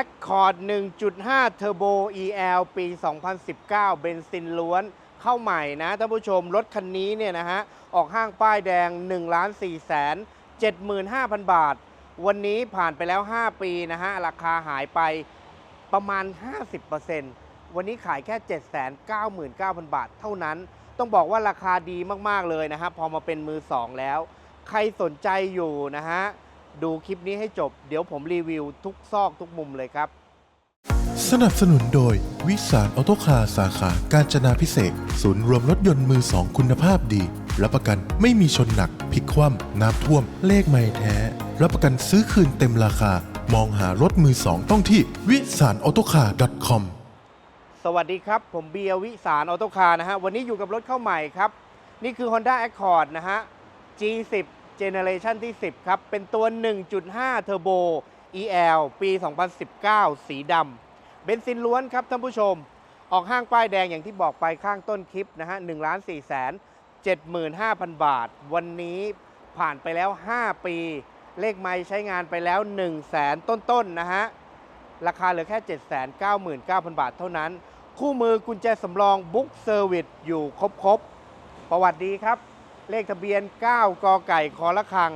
Accord 1.5 Turbo EL ปี 2019 เบนซินล้วน เข้าใหม่นะท่านผู้ชม รถคันนี้เนี่ยนะฮะ ออกห้างป้ายแดง 1 4 7 5 0 0 บาท วันนี้ผ่านไปแล้ว 5 ปีนะฮะ ราคาหายไปประมาณ 50%วันนี้ขายแค่ 799,000 บาทเท่านั้น ต้องบอกว่าราคาดีมาก ๆ เลยนะฮะพอมาเป็นมือ 2 แล้ว ใครสนใจอยู่นะฮะ ดูคลิปนี้ให้จบ เดี๋ยวผมรีวิวทุกซอกทุกมุมเลยครับ สนับสนุนโดย วิสารออโตคาร์สาขาการจนาพิเศษกศูนย์รวมรถยนต์มือสองคุณภาพดี รับประกันไม่มีชนหนักพลิกคว่ำน้ำท่วม เลขไม่แท้ รับประกันซื้อคืนเต็มราคา มองหารถมือสองต้องที่วิสารออโตคาร์ .com สวัสดีครับ ผมเบียร์วิสารออโตคาร์นะฮะ วันนี้อยู่กับรถเข้าใหม่ครับ นี่คือ Honda Accord นะฮะ G10 Generation ที่ 10 ครับ เป็นตัว 1.5 Turbo EL ปี 2019 สีดำเบนซินล้วนครับท่านผู้ชม ออกห้างป้ายแดงอย่างที่บอกไปข้างต้นคลิปนะฮะ1ล้าน4แสน75,000 บาท วันนี้ผ่านไปแล้ว 5 ปี เลขไม้ใช้งานไปแล้ว 1 0 0 0 0แสนต้นๆนะฮะ ราคาเหลือแค่ 799,000 บาทเท่านั้น คู่มือกุญแจสำรองบุ๊กเซอร์วิสอยู่ครบๆ ประวัติดีครับ เลขทะเบียน 9 กไก่คอละคัง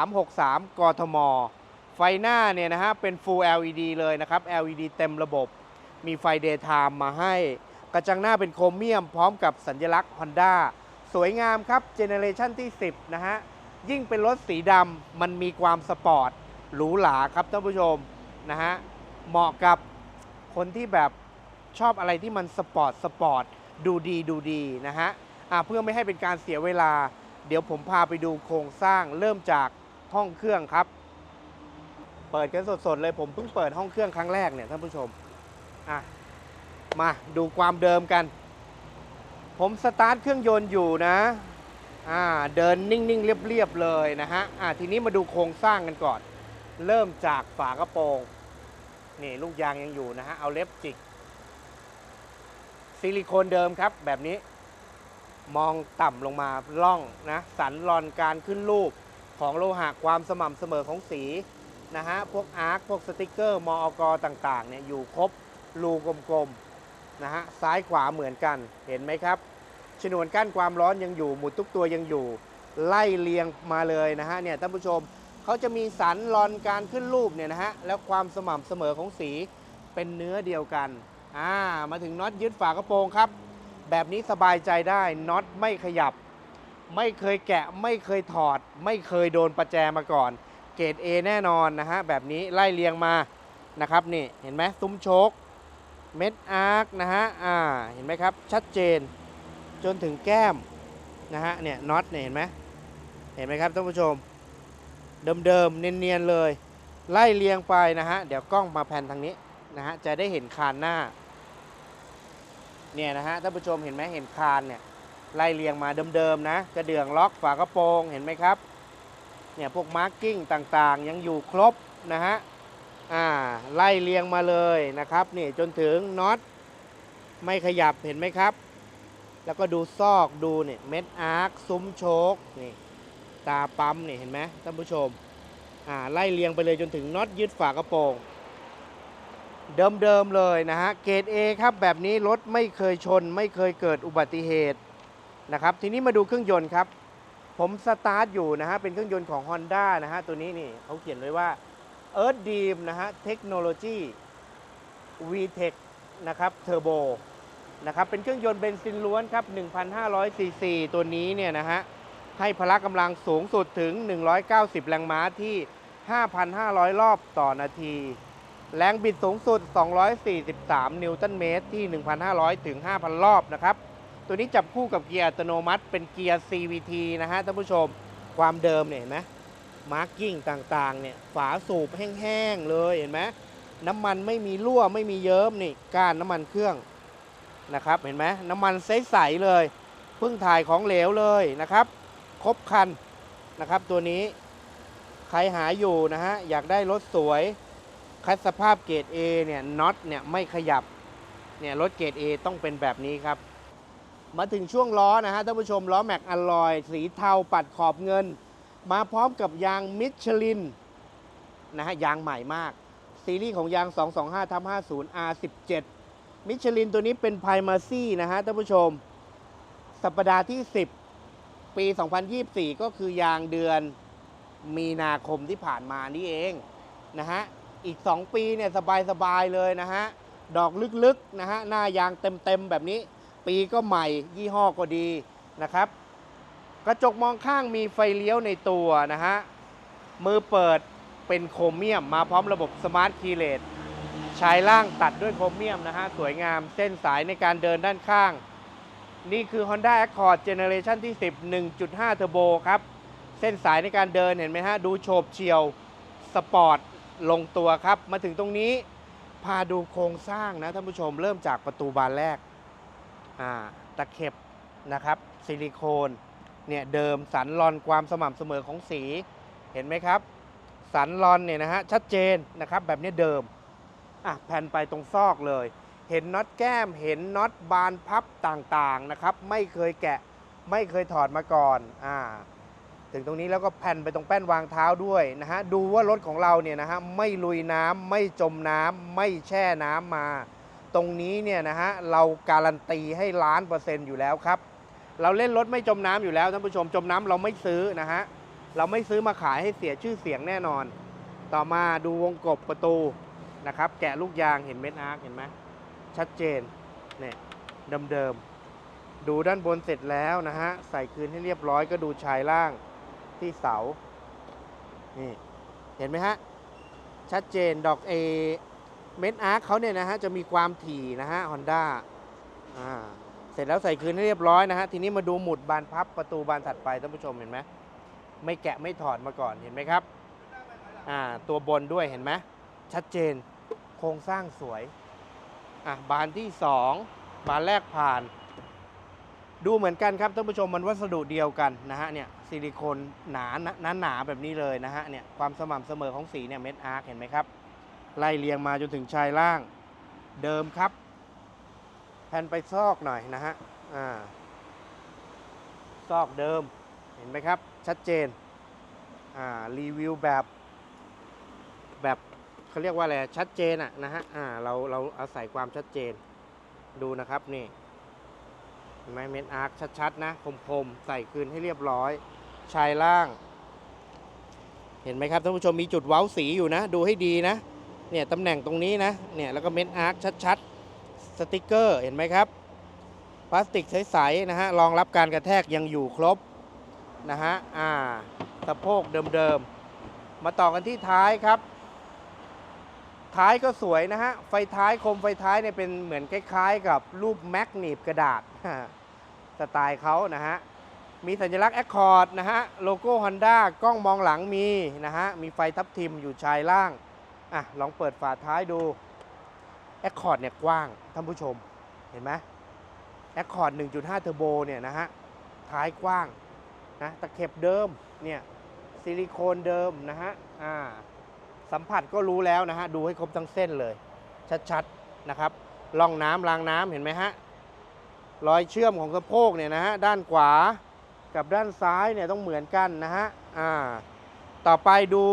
8363 กทม ไฟหน้าเนี่ยนะฮะเป็น Full LED เลยนะครับ LED เต็มระบบ มีไฟ Daytime มาให้ กระจังหน้าเป็นโครเมียมพร้อมกับสัญลักษณ์ Honda สวยงามครับ เจเนเรชันที่ 10 นะฮะ ยิ่งเป็นรถสีดำมันมีความสปอร์ตหรูหราครับท่านผู้ชมนะฮะ เหมาะกับคนที่แบบชอบอะไรที่มันสปอร์ตสปอร์ตดูดีดูดีนะฮะ เพื่อไม่ให้เป็นการเสียเวลา เดี๋ยวผมพาไปดูโครงสร้างเริ่มจากห้องเครื่องครับ เปิดกันสดๆเลยผมเพิ่งเปิดห้องเครื่องครั้งแรกเนี่ยท่านผู้ชมอะมาดูความเดิมกัน ผมสตาร์ทเครื่องยนต์อยู่นะอ่าเดินนิ่งๆ เรียบๆเลยนะฮะอ่าทีนี้มาดูโครงสร้างกันก่อน เริ่มจากฝากระโปรงนี่ลูกยางยังอยู่นะฮะเอาเล็บจิกซิลิโคนเดิมครับแบบนี้ มองต่ำลงมาล่องนะสันรอนการขึ้นรูปของโลหะความสม่ำเสมอของสีนะฮะพวกอาร์คพวกสติกเกอร์มอกต่างๆเนี่ยอยู่ครบรูกลมๆนะฮะซ้ายขวาเหมือนกันเห็นไหมครับ ชนวนกั้นความร้อนยังอยู่ หมุดทุกตัวยังอยู่ ไล่เรียงมาเลยนะฮะเนี่ยท่านผู้ชมเขาจะมีสันรอนการขึ้นรูปเนี่ยนะฮะแล้วความสม่ำเสมอของสีเป็นเนื้อเดียวกันอ่ามาถึงน็อตยึดฝากระโปรงครับ แบบนี้สบายใจได้น็อตไม่ขยับ ไม่เคยแกะไม่เคยถอด ไม่เคยโดนประแจมาก่อน เกรด A แน่นอนนะฮะแบบนี้ไล่เรียงมานะครับนี่เห็นไหมซุ้มโชคเม็ดอาร์คนะฮะอ่าเห็นไหมครับชัดเจนจนถึงแก้มนะฮะเนี่ยน็อตเนี่ยเห็นไหมเห็นไหมครับท่านผู้ชม เดิมๆเนียนๆเลย ไล่เรียงไปนะฮะเดี๋ยวกล้องมาแผ่นทางนี้นะฮะจะได้เห็นคานหน้า เนี่ยนะฮะท่านผู้ชมเห็นไหมเห็นคานเนี่ยไล่เรียงมาเดิมๆนะกระเดื่องล็อกฝากระโปรงเห็นไหมครับเนี่ยพวกมาร์กิ้งต่างๆ ยังอยู่ครบนะฮะอ่าไล่เรียงมาเลยนะครับนี่จนถึงน็อตไม่ขยับเห็นไหมครับ แล้วก็ดูซอกดูเนี่ยเม็ดอาร์คซุ้มโชคนี่ตาปั๊มนี่เห็นไหมท่านผู้ชมอ่าไล่เรียงไปเลยจนถึงน็อตยึดฝากระโปรง เดิมๆเลยนะฮะ เกรด A ครับแบบนี้รถไม่เคยชน ไม่เคยเกิดอุบัติเหตุนะครับ ทีนี้มาดูเครื่องยนต์ครับ ผมสตาร์ทอยู่นะฮะ เป็นเครื่องยนต์ของ Honda นะฮะ ตัวนี้นี่เขาเขียนไว้ว่า Earth Dream นะฮะ Technology VTEC นะครับ Turbo นะครับ เป็นเครื่องยนต์เบนซินล้วนครับ 1,500 ซีซี ตัวนี้เนี่ยนะฮะ ให้พละกำลังสูงสุดถึง 190 แรงม้าที่ 5,500 รอบต่อนาที แรงบิดสูงสุด 243 นิวตันเมตรที่ 1,500 ถึง 5,000 รอบนะครับ ตัวนี้จับคู่กับเกียร์อัตโนมัติเป็นเกียร์ CVT นะฮะท่านผู้ชม ความเดิมเนี่ยเห็นไหมมาร์กิ้งต่างๆ เนี่ย ฝาสูบแห้งๆ เลยเห็นไหมน้ำมันไม่มีรั่วไม่มีเยิ้มนี่ก้านน้ำมันเครื่องนะครับ เห็นไหมน้ำมันใสๆเลยเพิ่งถ่ายของเหลวเลยนะครับ ครบคันนะครับ ตัวนี้ใครหาอยู่นะฮะอยากได้รถสวย คัดสภาพเกรด A เนี่ยน็อตเนี่ยไม่ขยับเนี่ยรถเกรด A ต้องเป็นแบบนี้ครับ มาถึงช่วงล้อนะฮะท่านผู้ชมล้อแม็กอลลอย สีเทาปัดขอบเงิน มาพร้อมกับยางมิชลินนะฮะยางใหม่มาก ซีรีส์ของยาง 225ทับ50 R17 มิชลินตัวนี้เป็นไพมาซี่นะฮะท่านผู้ชม สัปดาห์ที่ 10 ปี 2024 ก็คือยางเดือนมีนาคมที่ผ่านมานี่เองนะฮะ อีก 2 ปีเนี่ยสบายๆเลยนะฮะ ดอกลึกๆนะฮะ หน้ายางเต็มๆแบบนี้ ปีก็ใหม่ยี่ห้อก็ดีนะครับ กระจกมองข้างมีไฟเลี้ยวในตัวนะฮะ มือเปิดเป็นโครเมียมมาพร้อมระบบสมาร์ทคีเลสชายล่างตัดด้วยโครเมียมนะฮะ สวยงามเส้นสายในการเดินด้านข้าง นี่คือ Honda Accord Generation ที่ 10 1.5 Turbo ครับ เส้นสายในการเดินเห็นไหมฮะ ดูโฉบเฉียวสปอร์ต ลงตัวครับ มาถึงตรงนี้พาดูโครงสร้างนะท่านผู้ชมเริ่มจากประตูบานแรกตะเข็บนะครับซิลิโคนเนี่ยเดิมสันลอนความสม่ำเสมอของสีเห็นไหมครับ สันลอนเนี่ยนะฮะชัดเจนนะครับแบบนี้เดิมอะแผ่นไปตรงซอกเลย เห็นน็อตแก้มเห็นน็อตบานพับต่างๆนะครับ ไม่เคยแกะไม่เคยถอดมาก่อนอ่า ถึงตรงนี้แล้วก็แผ่นไปตรงแป้นวางเท้าด้วยนะฮะดูว่ารถของเราเนี่ยนะฮะไม่ลุยน้ำไม่จมน้ำไม่แช่น้ำมา ตรงนี้เนี่ยนะฮะเราการันตีให้ล้านเปอร์เซ็นต์อยู่แล้วครับ เราเล่นรถไม่จมน้ำอยู่แล้วท่านผู้ชมจมน้ำเราไม่ซื้อนะฮะเราไม่ซื้อมาขายให้เสียชื่อเสียงแน่นอน ต่อมาดูวงกบประตูนะครับ แกะลูกยางเห็นเม็ดอาร์คเห็นไหมชัดเจนเนี่ยเดิมๆดูด้านบนเสร็จแล้วนะฮะ ใส่คืนให้เรียบร้อยก็ดูชายล่าง ที่เสา นี่ เห็นไหมฮะ ชัดเจนดอกเอเม็ดอาร์คเขาเนี่ยนะฮะ จะมีความถี่นะฮะฮอนด้าอ่า เสร็จแล้วใส่คืนให้เรียบร้อยนะฮะ ทีนี้มาดูหมุดบานพับประตูบานถัดไปท่านผู้ชมเห็นไหมไม่แกะไม่ถอดมาก่อนเห็นไหมครับ อ่า ตัวบนด้วยเห็นไหมชัดเจนโครงสร้างสวย อะบานที่สองบานแรกผ่าน ดูเหมือนกันครับท่านผู้ชมมันวัสดุเดียวกันนะฮะเนี่ย ซิลิโคนหนาหนาหนาแบบนี้เลยนะฮะเนี่ยความสม่ำเสมอของสีเนี่ยเม็ดอาร์คเห็นไหมครับไล่เรียงมาจนถึงชายล่างเดิมครับ แผ่นไปซอกหน่อยนะฮะอ่าซอกเดิมเห็นไหมครับ ชัดเจนอ่ารีวิวแบบแบบเขาเรียกว่าอะไรชัดเจนอะนะฮะอ่าเราเราอาศัยความชัดเจนดูนะครับนี่เห็นไหมเม็ดอาร์คชัดๆนะคมๆ ใส่คืนให้เรียบร้อย ชายล่าง เห็นไหมครับท่านผู้ชมมีจุดเว้าสีอยู่นะ ดูให้ดีนะ เนี่ยตำแหน่งตรงนี้นะ เนี่ยแล้วก็เม็ดอาร์คชัดๆ สติกเกอร์เห็นไหมครับ พลาสติกใสๆนะฮะ รองรับการกระแทกยังอยู่ครบนะฮะ อ่า สะโพกเดิมๆ มาต่อกันที่ท้ายครับ ท้ายก็สวยนะฮะ ไฟท้ายคมไฟท้ายเนี่ยเป็นเหมือนคล้ายๆ กับรูปแมกนีบกระดาษ สไตล์เขานะฮะ มีสัญลักษณ์ Accord นะฮะโลโก้ Honda กล้องมองหลังมีนะฮะมีไฟทับทิมอยู่ชายล่างอะลองเปิดฝาท้ายดู Accord เนี่ยกว้างท่านผู้ชมเห็นไหม Accord 1.5เทอร์โบเนี่ยนะฮะท้ายกว้างนะตะเข็บเดิมเนี่ยซิลิโคนเดิมนะฮะอ่าสัมผัสก็รู้แล้วนะฮะดูให้ครบทั้งเส้นเลย ชัดๆนะครับร่องน้ำรางน้ำเห็นไหมฮะรอยเชื่อมของสะโพกเนี่ยนะฮะด้านขวา กับด้านซ้ายเนี่ยต้องเหมือนกันนะฮะอ่าต่อไปดู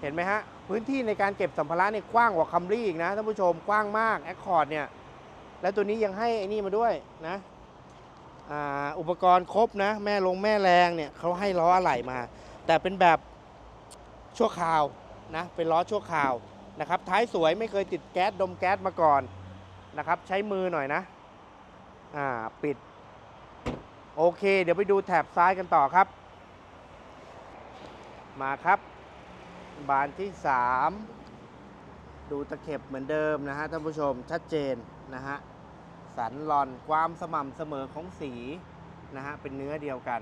เห็นไหมฮะพื้นที่ในการเก็บสัมภาระเนี่ยกว้างกว่าคัมรี่อีกนะท่านผู้ชมกว้างมากแอคคอร์ดเนี่ยแล้วตัวนี้ยังให้ไอ้นี่มาด้วยนะอ่าอุปกรณ์ครบนะ แม่ลงแม่แรงเนี่ยเขาให้ล้ออะไหล่มา แต่เป็นแบบชั่วคราวนะเป็นล้อชั่วคราวนะครับ ท้ายสวยไม่เคยติดแก๊สดมแก๊สมาก่อนนะครับ ใช้มือหน่อยนะ อ่า ปิด โอเค เดี๋ยวไปดูแถบซ้ายกันต่อครับ มาครับ บานที่ 3 ดูตะเข็บเหมือนเดิมนะฮะท่านผู้ชมชัดเจนนะฮะสันหลอนความสม่ำเสมอของสีนะฮะเป็นเนื้อเดียวกัน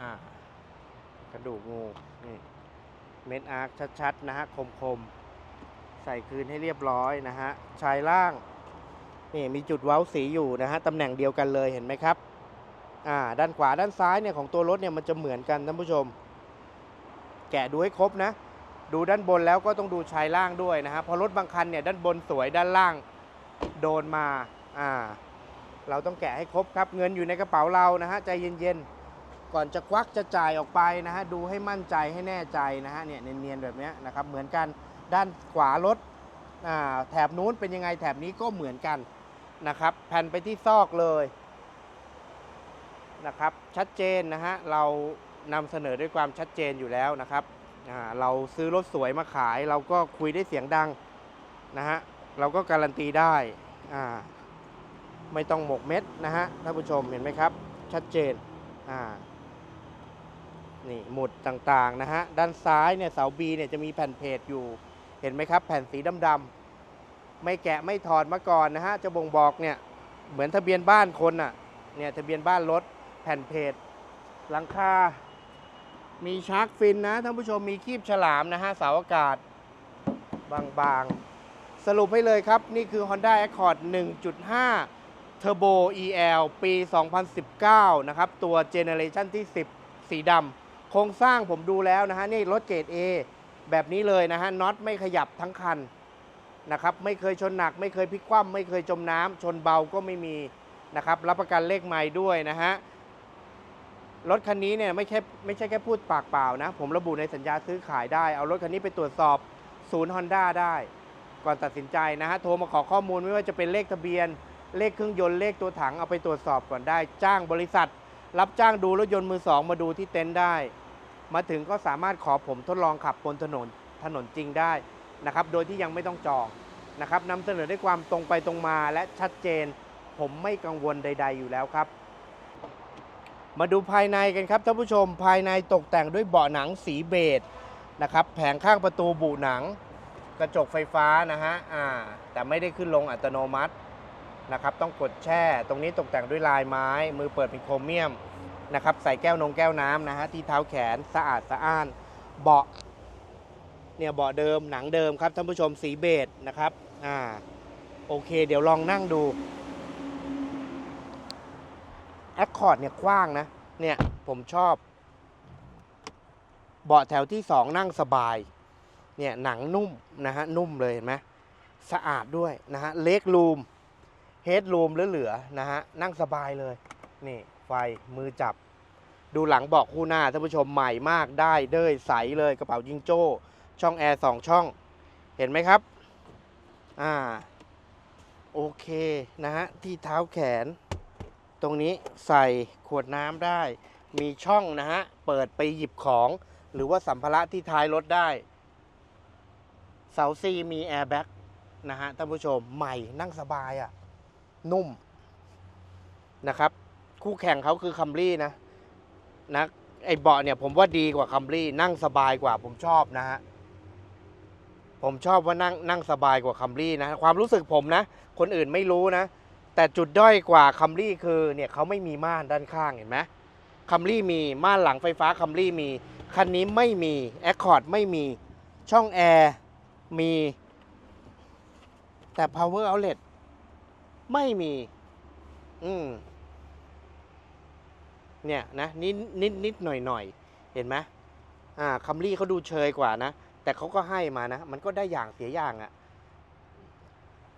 อ่ากระดูกงูนี่เม็ดอาร์คชัดๆนะฮะคมๆ ใส่คืนให้เรียบร้อยนะฮะชายล่างนี่มีจุดเว้าสีอยู่นะฮะตำแหน่งเดียวกันเลยเห็นไหมครับ อ่าด้านขวาด้านซ้ายเนี่ยของตัวรถเนี่ยมันจะเหมือนกันท่านผู้ชม แกะดูให้ครบนะ ดูด้านบนแล้วก็ต้องดูชายล่างด้วยนะฮะพราะรถบางคันเนี่ยด้านบนสวยด้านล่างโดนมาอ่าเราต้องแกะให้ครบครับ เงินอยู่ในกระเป๋าเรานะฮะใจเย็นๆ ก่อนจะควักจะจ่ายออกไปนะฮะดูให้มั่นใจให้แน่ใจนะฮะเนี่ยเนียนๆแบบนี้นะครับเหมือนกันด้านขวารถอ่าแถบนู้นเป็นยังไงแถบนี้ก็เหมือนกันนะครับแผ่นไปที่ซอกเลย นะครับ ชัดเจนนะฮะเรานำเสนอด้วยความชัดเจนอยู่แล้วนะครับเราซื้อรถสวยมาขาย เราก็คุยได้เสียงดังนะฮะเราก็การันตีได้ไม่ต้องหมกเม็ดนะฮะท่านผู้ชมเห็นไหมครับ ชัดเจนนี่หมุดต่างๆนะฮะด้านซ้ายเนี่ยเสา B เนี่ยจะมีแผ่นเพจอยู่เห็นไหมครับ แผ่นสีดำๆไม่แกะไม่ถอดมาก่อนนะฮะจะบ่งบอกเนี่ยเหมือนทะเบียนบ้านคนน่ะเนี่ยทะเบียนบ้านรถ แผ่นเพจหลังคา มีชาร์กฟินนะท่านผู้ชมมีคีบฉลามนะฮะเสาอากาศบางๆ สรุปให้เลยครับ นี่คือ Honda Accord 1.5 Turbo EL ปี 2019 นะครับ ตัวเจเน r a t ชันที่ 10 สีดำโครงสร้างผมดูแล้วนะฮะ นี่รถเกรด A แบบนี้เลยนะฮะน็อตไม่ขยับทั้งคันนะครับไม่เคยชนหนัก ไม่เคยพลิกคว่ำไม่เคยจมน้ำชนเบาก็ไม่มีนะครับรับประกันเลขไม้ด้วยนะฮะ รถคันนี้เนี่ยไม่ใช่ไม่ใช่แค่พูดปากเปล่านะ ผมระบุในสัญญาซื้อขายได้ เอารถคันนี้ไปตรวจสอบศูนย์ฮอนด้าได้ ก่อนตัดสินใจนะฮะ โทรมาขอข้อมูลไม่ว่าจะเป็นเลขทะเบียน เลขเครื่องยนต์เลขตัวถังเอาไปตรวจสอบก่อนได้ จ้างบริษัท รับจ้างดูรถยนต์มือสองมาดูที่เต็นท์ได้ มาถึงก็สามารถขอผมทดลองขับบนถนนถนนจริงได้นะครับ โดยที่ยังไม่ต้องจองนะครับนำเสนอด้วยความตรงไปตรงมาและชัดเจน ผมไม่กังวลใด ๆ อยู่แล้วครับ มาดูภายในกันครับท่านผู้ชมภายในตกแต่งด้วยเบาะหนังสีเบจนะครับแผงข้างประตูบุหนัง กระจกไฟฟ้านะฮะอ่าแต่ไม่ได้ขึ้นลงอัตโนมัตินะครับต้องกดแช่ ตรงนี้ตกแต่งด้วยลายไม้ มือเปิดเป็นโครเมียมนะครับใส่แก้วนงแก้วน้ำนะฮะที่เท้าแขนสะอาดสะอ้าน เบาะเนี่ยเบาะเดิมหนังเดิมครับท่านผู้ชมสีเบจนะครับอ่าโอเค เดี๋ยวลองนั่งดู แอคคอร์ดเนี่ยกว้างนะ เนี่ยผมชอบ เบาะแถวที่สองนั่งสบาย เนี่ยหนังนุ่มนะฮะ นุ่มเลยเห็นไหมสะอาดด้วยนะฮะ เล็กรูม เฮดรูมเหลือๆนะฮะ นั่งสบายเลย นี่ไฟมือจับ ดูหลังเบอกคู่หน้าท่านผู้ชมใหม่มากได้เด้ยใสเลยกระเป๋ายิงโจ้ ช่องแอร์สองช่อง เห็นไหมครับ อ่า โอเคนะฮะ ที่เท้าแขน ตรงนี้ใส่ขวดน้ำได้ มีช่องนะฮะ เปิดไปหยิบของ หรือว่าสัมภาระที่ท้ายรถได้ เสาซีมีแอร์แบ็กนะฮะท่านผู้ชมใหม่นั่งสบายอะ่ะ นุ่มนะครับ คู่แข่งเขาคือคัมรี่นะนะไอเบาะเนี่ยผมว่าดีกว่าคัมรี่นั่งสบายกว่าผมชอบนะฮะผมชอบว่านั่งนั่งสบายกว่าคัมรี่นะ ความรู้สึกผมนะ คนอื่นไม่รู้นะ แต่จุดด้อยกว่าคัมรี่คือเนี่ยเขาไม่มีม่านด้านข้างเห็นไหมคัมรี่มีม่านหลังไฟฟ้าคัมรี่มี คันนี้ไม่มีแอคคอร์ดไม่มีช่องแอร์มี แต่ power outlet ไม่มี อืมเนี่ยนะนิดนิดนิดหน่อยหน่อยเห็นไหมอ่าคัมรี่เขาดูเชยกว่านะ แต่เขาก็ให้มานะ มันก็ได้อย่างเสียอย่างอะ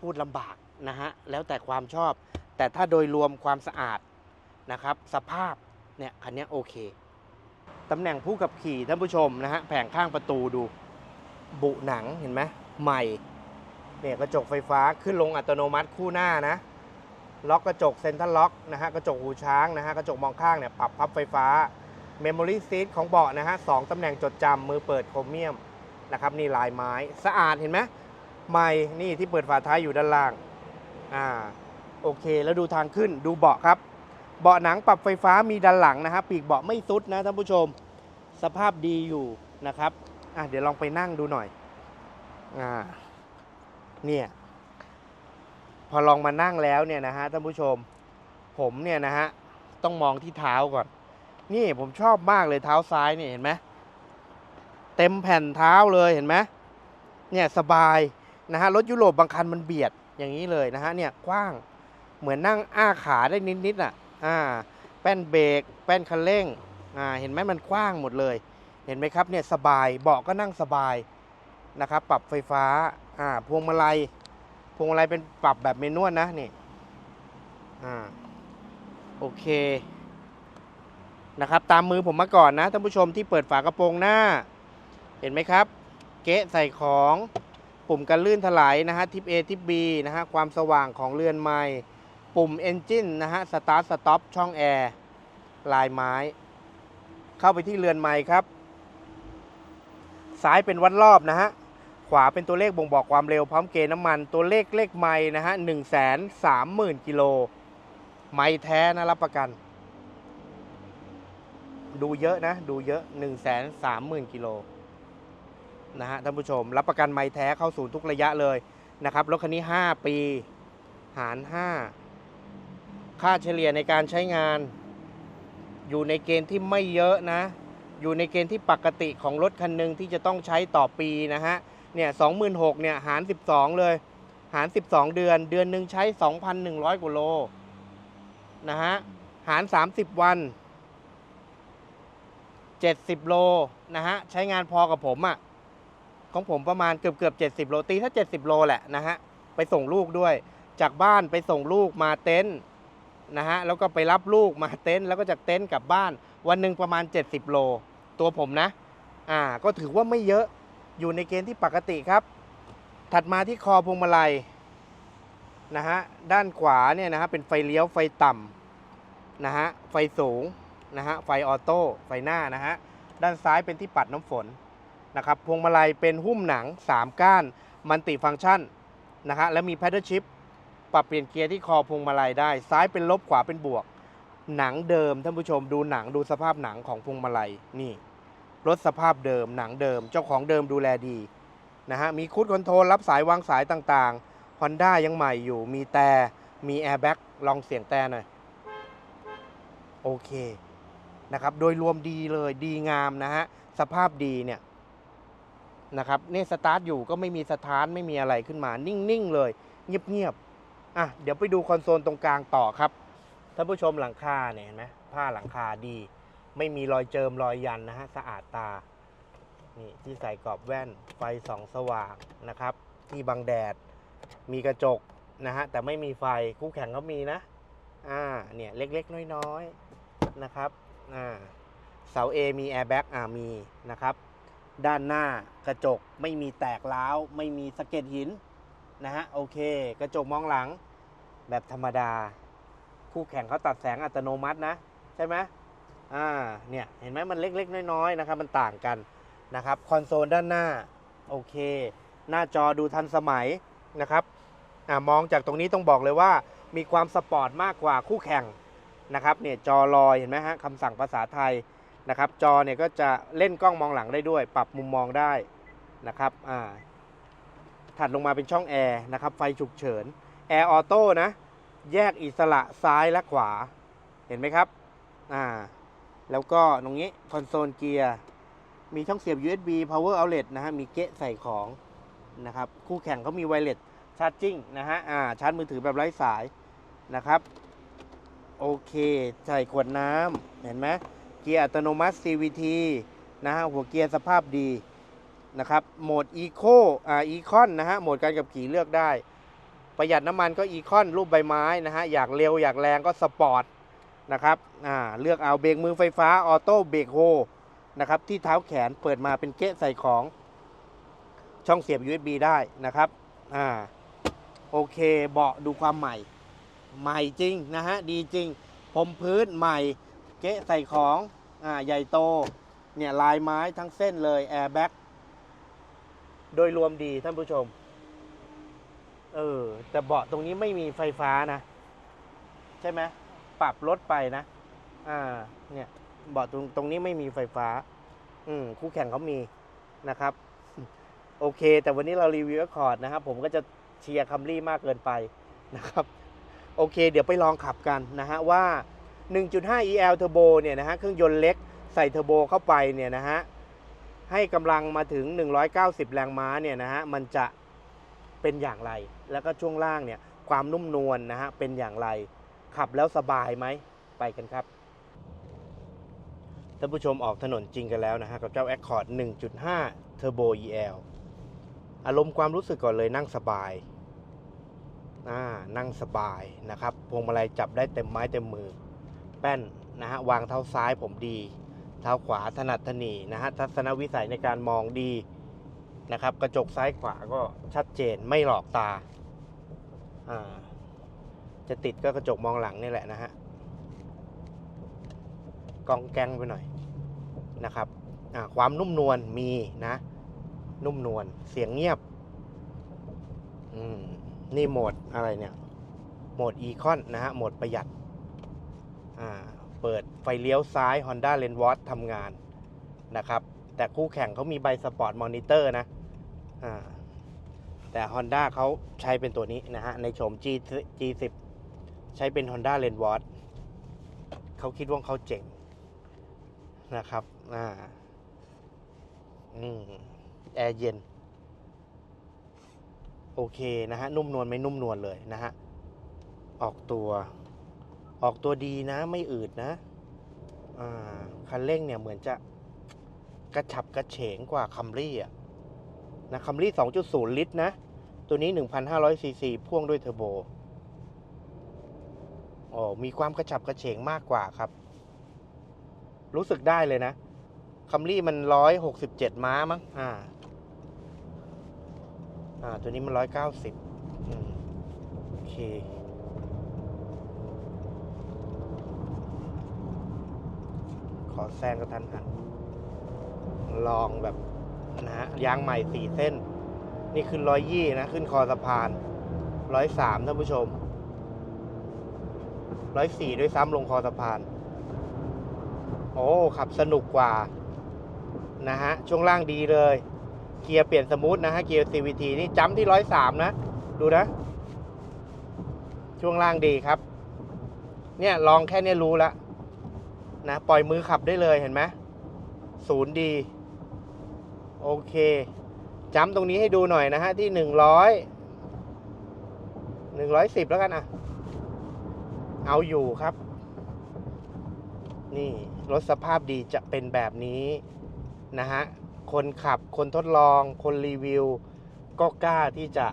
พูดลำบากนะฮะแล้วแต่ความชอบ แต่ถ้าโดยรวมความสะอาดนะครับสภาพเนี่ยคันนี้โอเคตำแหน่งผู้ขับขี่ท่านผู้ชมนะฮะแผงข้างประตูดู บุหนังเห็นไหมใหม่เนี่ยกระจกไฟฟ้าขึ้นลงอัตโนมัติคู่หน้านะล็อกกระจกเซ็นทรัลล็อกนะฮะกระจกหูช้างนะฮะกระจกมองข้างเนี่ยปรับพับไฟฟ้าเมมโมรี่ซีทของเบาะนะฮะสองตำแหน่งจดจำมือเปิดโครเมียมนะครับนี่ลายไม้สะอาดเห็นไหม ใหม่นี่ที่เปิดฝาท้ายอยู่ด้านล่าง อ่า โอเค แล้วดูทางขึ้น ดูเบาะครับ เบาะหนังปรับไฟฟ้ามีด้านหลังนะฮะปีกเบาะไม่ซุดนะท่านผู้ชม สภาพดีอยู่นะครับ อะเดี๋ยวลองไปนั่งดูหน่อย อ่า เนี่ย พอลองมานั่งแล้วเนี่ยนะฮะท่านผู้ชม ผมเนี่ยนะฮะ ต้องมองที่เท้าก่อน นี่ผมชอบมากเลยเท้าซ้ายเนี่ยเห็นไหม เต็มแผ่นเท้าเลยเห็นไหม เนี่ยสบาย นะฮะรถยุโรปบางคันมันเบียดอย่างนี้เลยนะฮะเนี่ยกว้างเหมือนนั่งอ้าขาได้นิดๆอะอ่าแป้นเบรกแป้นคันเร่งอ่าเห็นไหมมันกว้างหมดเลย เห็นไหมครับเนี่ยสบายเบาะก็นั่งสบายนะครับปรับไฟฟ้าอ่าพวงมาลัยพวงมาลัยเป็นปรับแบบเมนวลนะนี่อ่าโอเคนะครับตามมือผมมาก่อนนะท่านผู้ชมที่เปิดฝากระโปรงหน้า เห็นไหมครับ เก๊ะใส่ของ ปุ่มกันลื่นถลายนะฮะทิป A ทิป B นะฮะความสว่างของเรือนไม้ปุ่ม Engine นะฮะ Start Stop ช่องแอร์ลายไม้ เข้าไปที่เรือนไม้ครับ ซ้ายเป็นวัดรอบนะฮะขวาเป็นตัวเลขบ่งบอกความเร็วพร้อมเกณฑ์น้ำมันตัวเลขเลขไม้นะฮะหนึ่งแสนสามหมื่นกิโลไม้แท้นะรับประกัน ดูเยอะนะ ดูเยอะ1นึ่งแสนสามหมื่นกิโล นะฮะท่านผู้ชม รับประกันไม้แท้เข้าศูนย์ทุกระยะเลยนะครับรถคันนี้ 5 ปีหาร 5 ค่าเฉลี่ยในการใช้งาน อยู่ในเกณฑ์ที่ไม่เยอะนะ อยู่ในเกณฑ์ที่ปกติของรถคันหนึ่งที่จะต้องใช้ต่อปีนะฮะเนี่ยสองหมื่นหกเนี่ยหาร 12 เลย หาร 12 เดือน เดือนหนึ่งใช้ 2,100กว่าโลนะฮะหาร 30 วัน 70 โลนะฮะใช้งานพอกับผมอะ่ะ ของผมประมาณเกือบเกือบ70โลตีถ้า70โลแหละนะฮะไปส่งลูกด้วย จากบ้านไปส่งลูกมาเต็นท์นะฮะแล้วก็ไปรับลูกมาเต็นท์แล้วก็จากเต็นท์กลับบ้าน วันหนึ่งประมาณ 70 โล ตัวผมนะอ่าก็ถือว่าไม่เยอะอยู่ในเกณฑ์ที่ปกติครับ ถัดมาที่คอพวงมาลัยนะฮะด้านขวาเนี่ยนะฮะเป็นไฟเลี้ยวไฟต่ำนะฮะไฟสูงนะฮะไฟออโต้ไฟหน้านะฮะด้านซ้ายเป็นที่ปัดน้ำฝน นะครับพวงมาลัยเป็นหุ้มหนัง 3 ก้านมันติฟังก์ชันนะฮะและมีแพดเดิลชิพปรับเปลี่ยนเกียร์ที่คอพวงมาลัยได้ ซ้ายเป็นลบขวาเป็นบวก หนังเดิมท่านผู้ชมดูหนังดูสภาพหนังของพวงมาลัยนี่รถสภาพเดิมหนังเดิม เจ้าของเดิมดูแลดีนะฮะมีคูดคอนโทรลรับสายวางสายต่างๆ Honda ยังใหม่อยู่มีแต่มีแอร์แบ็กลองเสียงแต่หน่อยโอเคนะครับโดยรวมดีเลยดีงามนะฮะสภาพดีเนี่ย นะครับนี่สตาร์ทอยู่ก็ไม่มีสถานไม่มีอะไรขึ้นมานิ่งๆเลยเงียบๆอะเดี๋ยวไปดูคอนโซลตรงกลางต่อครับท่านผู้ชมหลังคาเนี่ยเห็นไหมผ้าหลังคาดี ไม่มีรอยเจิมรอยยันนะฮะสะอาดตานี่ที่ใส่กรอบแว่นไฟสองสว่างนะครับ ที่บังแดดมีกระจกนะฮะแต่ไม่มีไฟคู่แข่งก็มีนะอ่าเนี่ยเล็กๆ น้อยๆนะครับอ่าเสา A มีแอร์แบ็กอ่ามีนะครับ ด้านหน้ากระจกไม่มีแตกร้าว ไม่มีสะเก็ดหินนะฮะโอเค กระจกมองหลังแบบธรรมดา คู่แข่งเขาตัดแสงอัตโนมัตินะ ใช่ไหมอ่าเนี่ยเห็นไหมมันเล็กๆ น้อยๆนะครับมันต่างกันนะครับคอนโซลด้านหน้าโอเค หน้าจอดูทันสมัยนะครับอ่ามองจากตรงนี้ต้องบอกเลยว่ามีความสปอร์ตมากกว่าคู่แข่งนะครับเนี่ยจอลอยเห็นไหมฮะคำสั่งภาษาไทย นะครับ จอเนี่ยก็จะเล่นกล้องมองหลังได้ด้วย ปรับมุมมองได้นะครับอ่าถัดลงมาเป็นช่องแอร์นะครับ ไฟฉุกเฉินแอร์ออโต้นะ แยกอิสระซ้ายและขวา เห็นไหมครับอ่าแล้วก็ตรงนี้คอนโซลเกียร์ มีช่องเสียบ USB power outlet นะฮะ มีเกะใส่ของนะครับ คู่แข่งเขามีไวเลสชาร์จิ่งนะฮะ อ่า ชาร์จมือถือแบบไร้สายนะครับ โอเค ใส่ขวดน้ำ เห็นไหม เกียร์อัตโนมัติ CVT นะฮะหัวเกียร์สภาพดีนะครับโหมด Eco อ่า Econ นะฮะโหมดการขับขี่เลือกได้ ประหยัดน้ำมันก็ Econ รูปใบไม้นะฮะอยากเร็วอยากแรงก็สปอร์ตนะครับอ่าเลือกเอาเบรกมือไฟฟ้าออโต้เบรกโฮนะครับที่เท้าแขนเปิดมาเป็นเกะใส่ของช่องเสียบ USB ได้นะครับอ่าโอเคเบาะดูความใหม่ ใหม่จริงนะฮะดีจริงพรมพื้นใหม่ เกะใส่ของอ่าใหญ่โต เนี่ยลายไม้ทั้งเส้นเลยแอร์แบ็กโดยรวมดีท่านผู้ชม เออ แต่เบาะตรงนี้ไม่มีไฟฟ้านะ ใช่ไหมปรับลดไปนะ อ่า เนี่ยเบาะตรงตรงนี้ไม่มีไฟฟ้า อืมคู่แข่งเขามีนะครับ โอเค แต่วันนี้เรารีวิวคอร์ดนะครับ ผมก็จะเชียร์คัมรี่มากเกินไปนะครับ โอเค เดี๋ยวไปลองขับกันนะฮะว่า 1.5 EL Turbo เนี่ยนะฮะเครื่องยนต์เล็กใส่เทอร์โบเข้าไปเนี่ยนะฮะให้กำลังมาถึง 190 แรงม้าเนี่ยนะฮะมันจะเป็นอย่างไร แล้วก็ช่วงล่างเนี่ยความนุ่มนวลนะฮะเป็นอย่างไร ขับแล้วสบายไหมไปกันครับท่านผู้ชมออกถนนจริงกันแล้วนะฮะกับเจ้า Accord 1.5 Turbo EL อารมณ์ความรู้สึกก่อนเลยนั่งสบายอ่านั่งสบายนะครับพวงมาลัยจับได้เต็มไม้เต็มมือ แป้นนะฮะวางเท้าซ้ายผมดี เท้าขวาถนัดถนีนะฮะทัศนวิสัยในการมองดีนะครับ กระจกซ้ายขวาก็ชัดเจนไม่หลอกตาอ่าจะติดก็กระจกมองหลังนี่แหละนะฮะกองแกงไปหน่อยนะครับความนุ่มนวลมีนะ นุ่มนวลเสียงเงียบนี่โหมดอะไรเนี่ย โหมดอีคอนนะฮะโหมดประหยัด เปิดไฟเลี้ยวซ้าย Honda l e n w a t ทำงานนะครับ แต่คู่แข่งเขามีใบสปอร์ตมอนิเตอร์นะแต่ Honda เขาใช้เป็นตัวนี้นะฮะ ในโฉม G G10 ใช้เป็น Honda l e n w a t เขาคิดว่าเขาเจ๋งนะครับอ่าอืมแอร์เย็น โอเคนะฮะ นุ่มนวลไม่นุ่มนวลเลยนะฮะ ออกตัว ออกตัวดีนะไม่อืดนะคันเร่งเนี่ยเหมือนจะกระฉับกระเฉงกว่าคัมรี่อะนะคัมรี่ 2.0 ลิตรนะ ตัวนี้ 1,500ซีซีพ่วงด้วยเทอร์โบโอ้มีความกระฉับกระเฉงมากกว่าครับ รู้สึกได้เลยนะคัมรี่มัน 167 ม้ามั้งอ่า อ่า ตัวนี้มัน 190อืมโอเค อแซงกระทันหันลองแบบนะฮะยางใหม่สี่เส้น นี่ขึ้นร้อยยี่นะ ขึ้นคอสะพานร้อยสามท่านผู้ชมร้อยสี่ด้วยซ้ำลงคอสะพาน โอ้ขับสนุกกว่า นะฮะ ช่วงล่างดีเลย เกียร์เปลี่ยนสมูทนะฮะ เกียร์ CVT นี่จัมป์ที่ร้อยสามนะ ดูนะ ช่วงล่างดีครับ เนี่ยลองแค่เนี้ยรู้แล้ว นะปล่อยมือขับได้เลยเห็นไหมศูนย์ดีโอเคจำตรงนี้ให้ดูหน่อยนะฮะที่หนึ่งร้อยหนึ่งร้อยสิบแล้วกันอะ เอาอยู่ครับ นี่รถสภาพดีจะเป็นแบบนี้ นะฮะ คนขับคนทดลอง คนรีวิว ก็กล้าที่จะ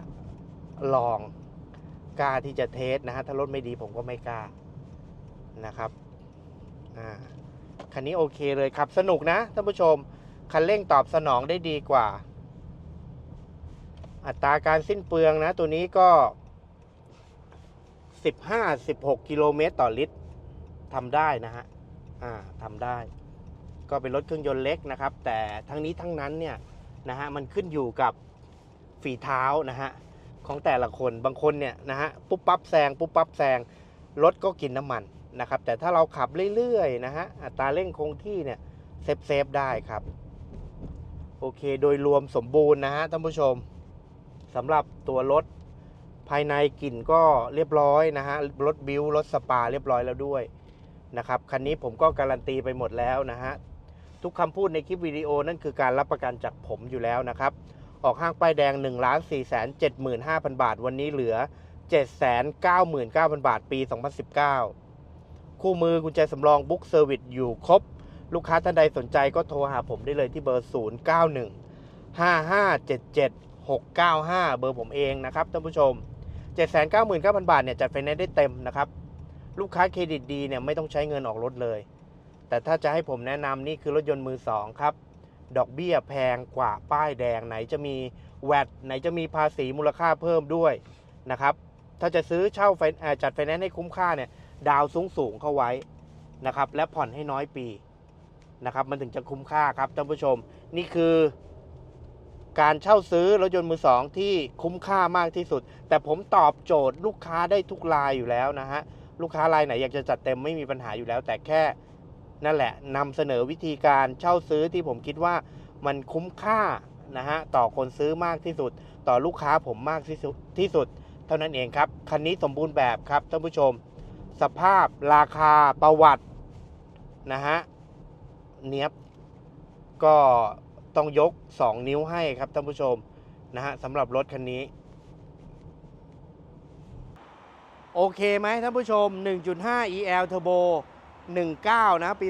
ลอง กล้าที่จะเทสนะฮะ ถ้ารถไม่ดีผมก็ไม่กล้านะครับ อ่าคันนี้โอเคเลยขับสนุกนะท่านผู้ชม คันเร่งตอบสนองได้ดีกว่า อัตราการสิ้นเปลืองนะ ตัวนี้ก็ 15-16 กิโลเมตรต่อลิตรทำได้นะฮะอ่าทำได้ ก็เป็นรถเครื่องยนต์เล็กนะครับ แต่ทั้งนี้ทั้งนั้นเนี่ยนะฮะมันขึ้นอยู่กับฝีเท้านะฮะของแต่ละคนบางคนเนี่ยนะฮะปุ๊บปั๊บแซงปุ๊บปั๊บแซงรถก็กินน้ำมัน นะครับ แต่ถ้าเราขับเรื่อยๆนะฮะอัตราเร่งคงที่เนี่ยเซฟเซฟได้ครับ โอเคโดยรวมสมบูรณ์นะฮะท่านผู้ชมสำหรับตัวรถภายในกลิ่นก็เรียบร้อยนะฮะรถบิวรถสปาเรียบร้อยแล้วด้วยนะครับคันนี้ผมก็การันตีไปหมดแล้วนะฮะทุกคำพูดในคลิปวิดีโอนั่นคือการรับประกันจากผมอยู่แล้วนะครับ ออกห้างป้ายแดง 1 4 7 5 0 0 0 บาท วันนี้เหลือ 799,000 บาท ปี 2019 คู่มือกุญแจสำรองบุ๊กเซอร์วิสอยู่ครบ ลูกค้าท่านใดสนใจก็โทรหาผมได้เลยที่เบอร์ 0 9 1 5 5 7 7 6 9 5 เบอร์ผมเองนะครับท่านผู้ชม 799,000 บาทเนี่ยจัดไฟแนนซ์ได้เต็มนะครับ ลูกค้าเครดิตดีเนี่ยไม่ต้องใช้เงินออกรถเลย แต่ถ้าจะให้ผมแนะนำนี่คือรถยนต์มือสองครับ ดอกเบี้ยแพงกว่าป้ายแดงไหนจะมีแวดไหนจะมีภาษีมูลค่าเพิ่มด้วยนะครับ ถ้าจะซื้อเช่าไฟจัดไฟแนนซ์ให้คุ้มค่าเนี่ย ดาวสูงสูงเข้าไว้นะครับ และผ่อนให้น้อยปีนะครับ มันถึงจะคุ้มค่าครับท่านผู้ชม นี่คือการเช่าซื้อรถยนต์มือสองที่คุ้มค่ามากที่สุด แต่ผมตอบโจทย์ลูกค้าได้ทุกรายอยู่แล้วนะฮะ ลูกค้ารายไหนอยากจะจัดเต็มไม่มีปัญหาอยู่แล้ว แต่แค่นั่นแหละนำเสนอวิธีการเช่าซื้อที่ผมคิดว่ามันคุ้มค่านะฮะต่อคนซื้อมากที่สุด ต่อลูกค้าผมมากที่สุดที่สุด เท่านั้นเองครับ คันนี้สมบูรณ์แบบครับท่านผู้ชม สภาพราคาประวัตินะฮะเนี้ยบก็ต้องยก 2 นิ้วให้ครับท่านผู้ชมนะฮะสำหรับรถคันนี้ โอเคไหมท่านผู้ชม 1.5 EL Turbo 19 นะปี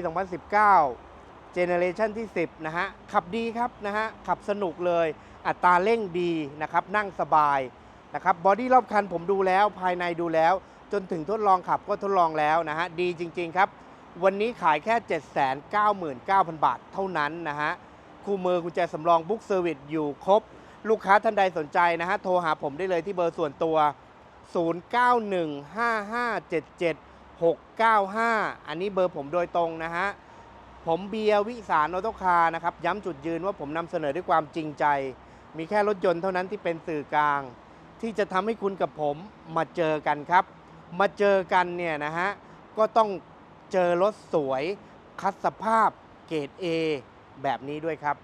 2019 Generation ที่ 10 นะฮะ ขับดีครับนะฮะ ขับสนุกเลย อัตราเร่งดีนะครับ นั่งสบายนะครับ บอดี้รอบคันผมดูแล้ว ภายในดูแล้ว จนถึงทดลองขับก็ทดลองแล้วนะฮะ ดีจริง ๆ ครับ วันนี้ขายแค่ 799,000 บาทเท่านั้นนะฮะ คู่มือกุญแจสำรองบุ๊กเซอร์วิสอยู่ครบ ลูกค้าท่านใดสนใจนะฮะ โทรหาผมได้เลยที่เบอร์ส่วนตัว 0915577695 อันนี้เบอร์ผมโดยตรงนะฮะ ผมเบียร์วิสารออโตคาร์นะครับ ย้ำจุดยืนว่าผมนำเสนอด้วยความจริงใจ มีแค่รถยนต์เท่านั้นที่เป็นสื่อกลางที่จะทำให้คุณกับผมมาเจอกันครับ มาเจอกันเนี่ยนะฮะ ก็ต้องเจอรถสวยคัดสภาพเกรด A แบบนี้ด้วยครับ